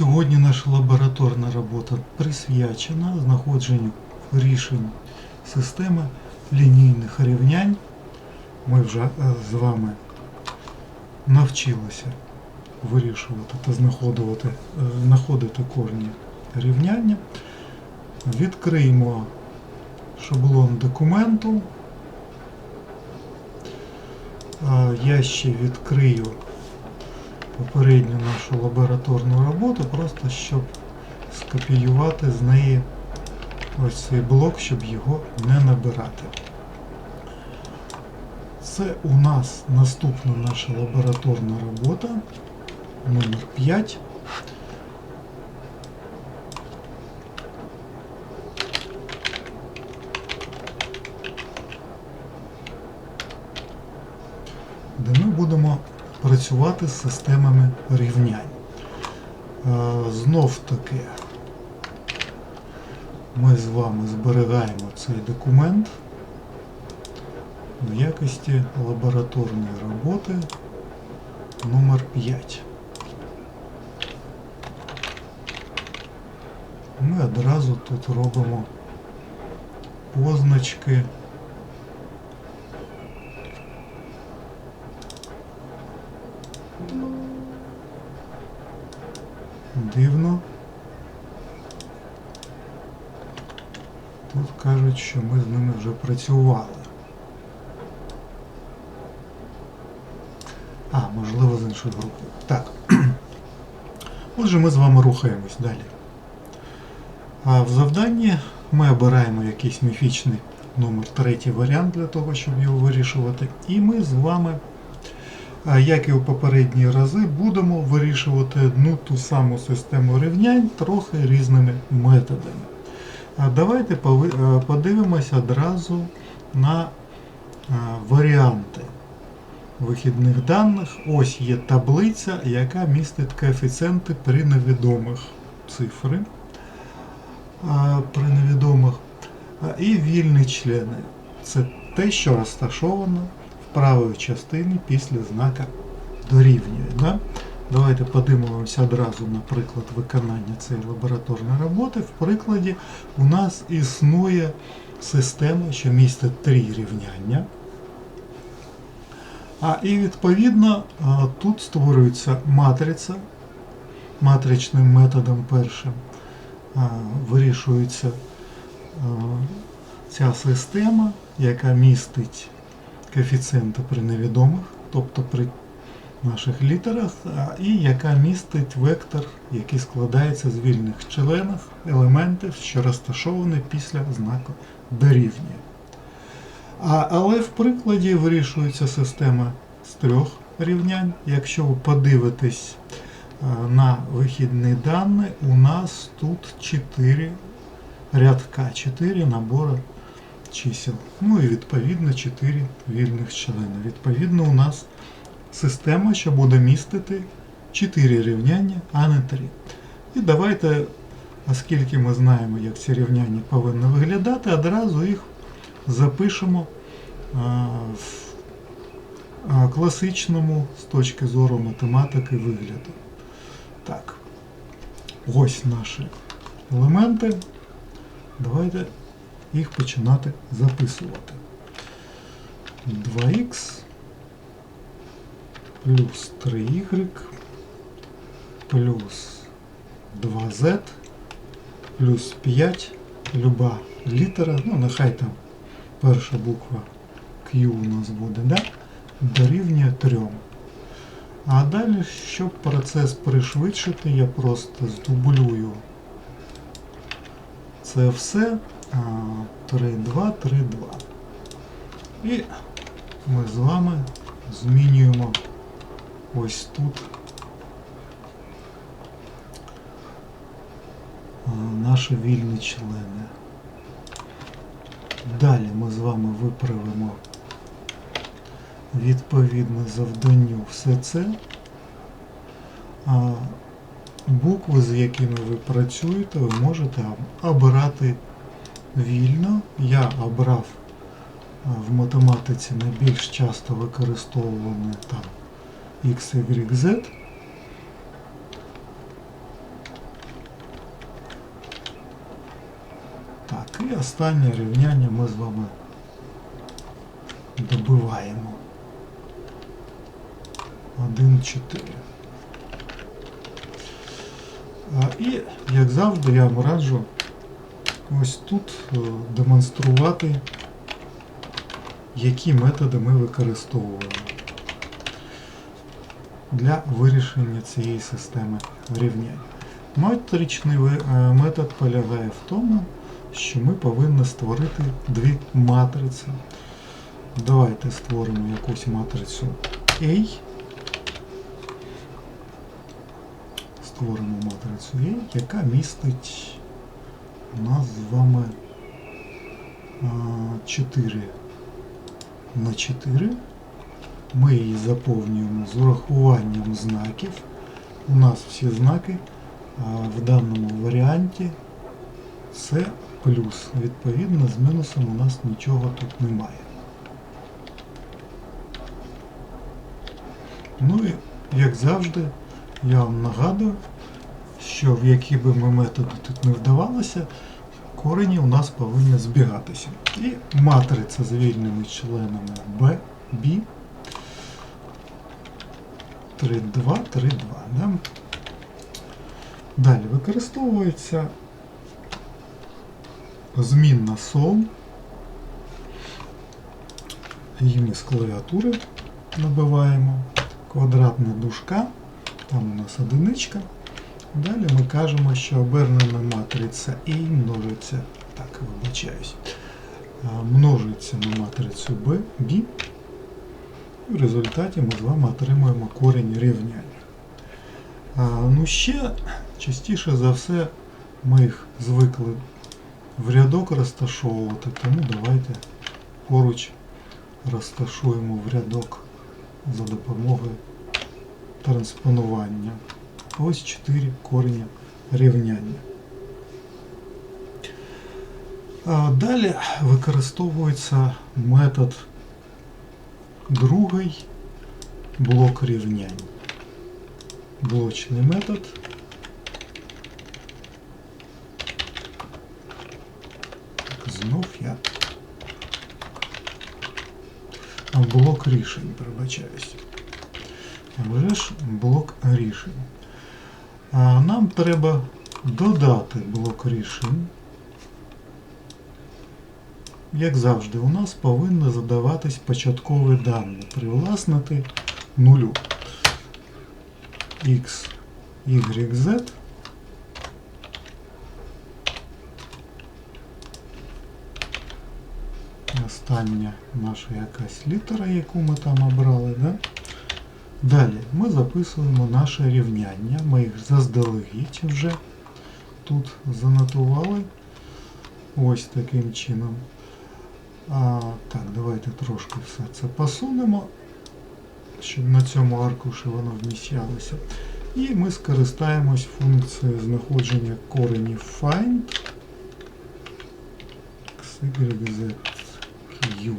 Сьогодні наша лабораторна робота присвячена знаходженню рішень системи лінійних рівнянь. Ми вже е, з вами навчилися вирішувати та знаходити, е, знаходити корні рівняння. Відкриємо шаблон документу. Я ще відкрию попередню нашу лабораторну роботу, просто щоб скопіювати з неї ось цей блок, щоб його не набирати. Це у нас наступна наша лабораторна робота номер 5. де ми будемо працювати з системами рівнянь. Е, Знов таки ми з вами зберігаємо цей документ в якості лабораторної роботи номер 5. Ми одразу тут робимо позначки Дивно. Тут кажуть, що ми з ними вже працювали. А, можливо, з іншою групою. Так. Отже, ми з вами рухаємось далі. А в завданні ми обираємо якийсь міфічний номер третій варіант для того, щоб його вирішувати. І ми з вами як і у попередні рази, будемо вирішувати одну ту саму систему рівнянь трохи різними методами. Давайте подивимося одразу на варіанти вихідних даних. Ось є таблиця, яка містить коефіцієнти при невідомих цифри. При невідомих і вільні члени. Це те, що розташовано в правій частині після знака дорівнює. Да? Давайте подивимося одразу на приклад виконання цієї лабораторної роботи. В прикладі у нас існує система, що містить три рівняння. А і відповідно тут створюється матриця матричним методом першим. Вирішується ця система, яка містить коефіцієнти при невідомих, тобто при наших літерах, і яка містить вектор, який складається з вільних членів елементів, що розташовані після знаку дорівнює. А, але в прикладі вирішується система з трьох рівнянь. Якщо ви подивитесь на вихідні дані, у нас тут 4 рядка, 4 набори чисел. Ну і відповідно 4 вільних члени. Відповідно, у нас система, що буде містити 4 рівняння, а не 3. І давайте, оскільки ми знаємо, як ці рівняння повинні виглядати, одразу їх запишемо в класичному з точки зору математики вигляду. Так, ось наші елементи. Давайте їх починати записувати. 2х плюс 3y плюс 2z плюс 5 люба літера, ну нехай там перша буква Q у нас буде, да? дорівнює 3. А далі, щоб процес пришвидшити, я просто здублюю це все 3, 2, 3, 2. І ми з вами змінюємо ось тут наші вільні члени. Далі ми з вами виправимо відповідне завданню все це. Букви, з якими ви працюєте, ви можете обирати вільно. Я обрав е, в математиці найбільш часто використовуване там X, Y, Z. Так, і останнє рівняння ми з вами добиваємо. 1,4. Е, і, як завжди, я вам раджу ось тут е, демонструвати, які методи ми використовуємо для вирішення цієї системи рівнянь. Матричний е, метод полягає в тому, що ми повинні створити дві матриці. Давайте створимо якусь матрицю A. Створимо матрицю A, яка містить у нас з вами 4 на 4. Ми її заповнюємо з урахуванням знаків. У нас всі знаки в даному варіанті це плюс. Відповідно, з мінусом у нас нічого тут немає. Ну і, як завжди, я вам нагадую, що в які би ми методи тут не вдавалося, корені у нас повинні збігатися. І матриця з вільними членами B, B 3, 2, 3, 2. Да? Далі використовується змінна сом. Її з клавіатури набиваємо. Квадратна дужка, там у нас одиничка. Далі ми кажемо, що обернена матриця І множиться, так, вибачаюсь, множиться на матрицю B, B. В результаті ми з вами отримуємо корінь рівняння. Ну ще частіше за все ми їх звикли в рядок розташовувати, тому давайте поруч розташуємо в рядок за допомогою транспонування. Ось 4 корені рівняння. А Далі використовується метод другий блок рівнянь. Блочний метод. Так, Знов я. А, Блок рішень, пробачаюсь. А вже ж блок рішень. Нам треба додати блок рішень. Як завжди, у нас повинні задаватись початкові дані. Привласнити нулю. X, Y, Z. Остання наша якась літера, яку ми там обрали, да? Далі ми записуємо наше рівняння. Ми їх заздалегідь вже тут занотували. Ось таким чином. А, так, давайте трошки все це посунемо, щоб на цьому аркуші воно вміщалося. І ми скористаємось функцією знаходження коренів find x,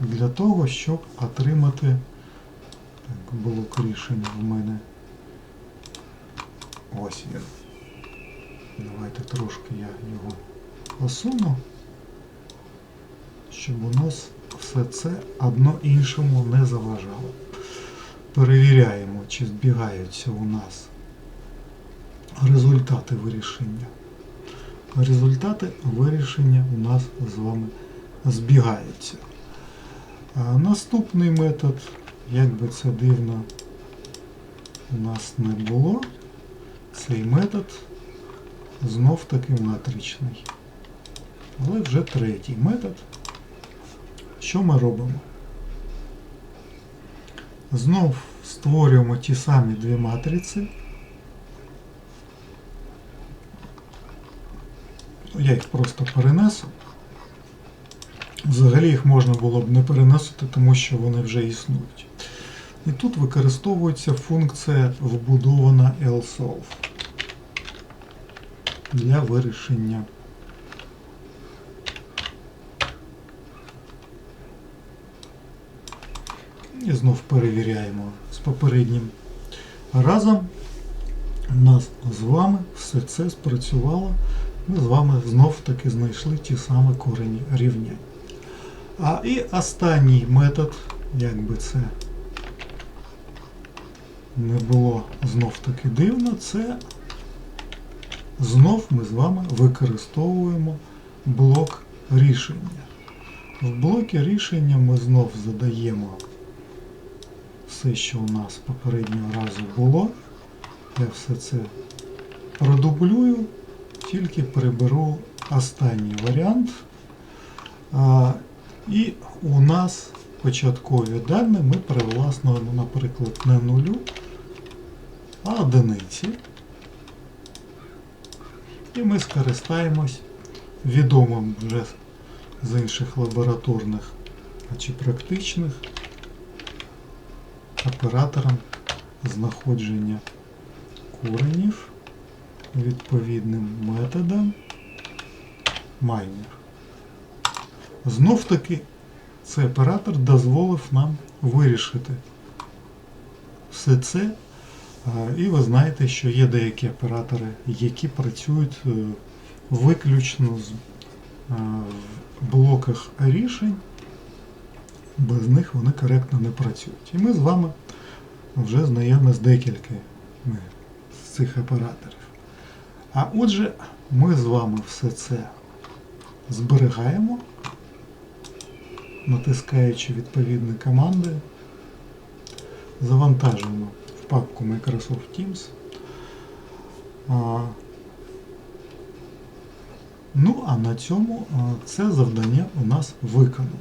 для того, щоб отримати так, блок рішення в мене. Ось він. Давайте трошки я його посуну, щоб у нас все це одно іншому не заважало. Перевіряємо, чи збігаються у нас результати вирішення. Результати вирішення у нас з вами збігаються. Наступний метод, як би це дивно у нас не було, цей метод знов таки матричний. Але вже третій метод. Що ми робимо? Знов створюємо ті самі дві матриці. Я їх просто перенесу. Взагалі їх можна було б не переносити, тому що вони вже існують. І тут використовується функція вбудована LSOLVE для вирішення і знов перевіряємо з попереднім разом. У нас з вами все це спрацювало ми з вами знов таки знайшли ті самі корені рівнянь. А і останній метод, як би це не було знов таки дивно, це знов ми з вами використовуємо блок рішення. В блокі рішення ми знов задаємо все, що у нас попереднього разу було. Я все це продублюю, тільки приберу останній варіант. А, і у нас початкові дані ми привласнуємо, наприклад, не нулю, а одиниці. І ми скористаємось відомим вже з інших лабораторних чи практичних оператором знаходження коренів відповідним методом майнер. Знов таки цей оператор дозволив нам вирішити все це. І ви знаєте, що є деякі оператори, які працюють е, виключно з, е, блоках рішень, без них вони коректно не працюють. І ми з вами вже знайомі з декількома з цих операторів. А отже, ми з вами все це зберігаємо, натискаючи відповідні команди, завантажуємо папку Microsoft Teams. Ну, а на цьому це завдання у нас виконано.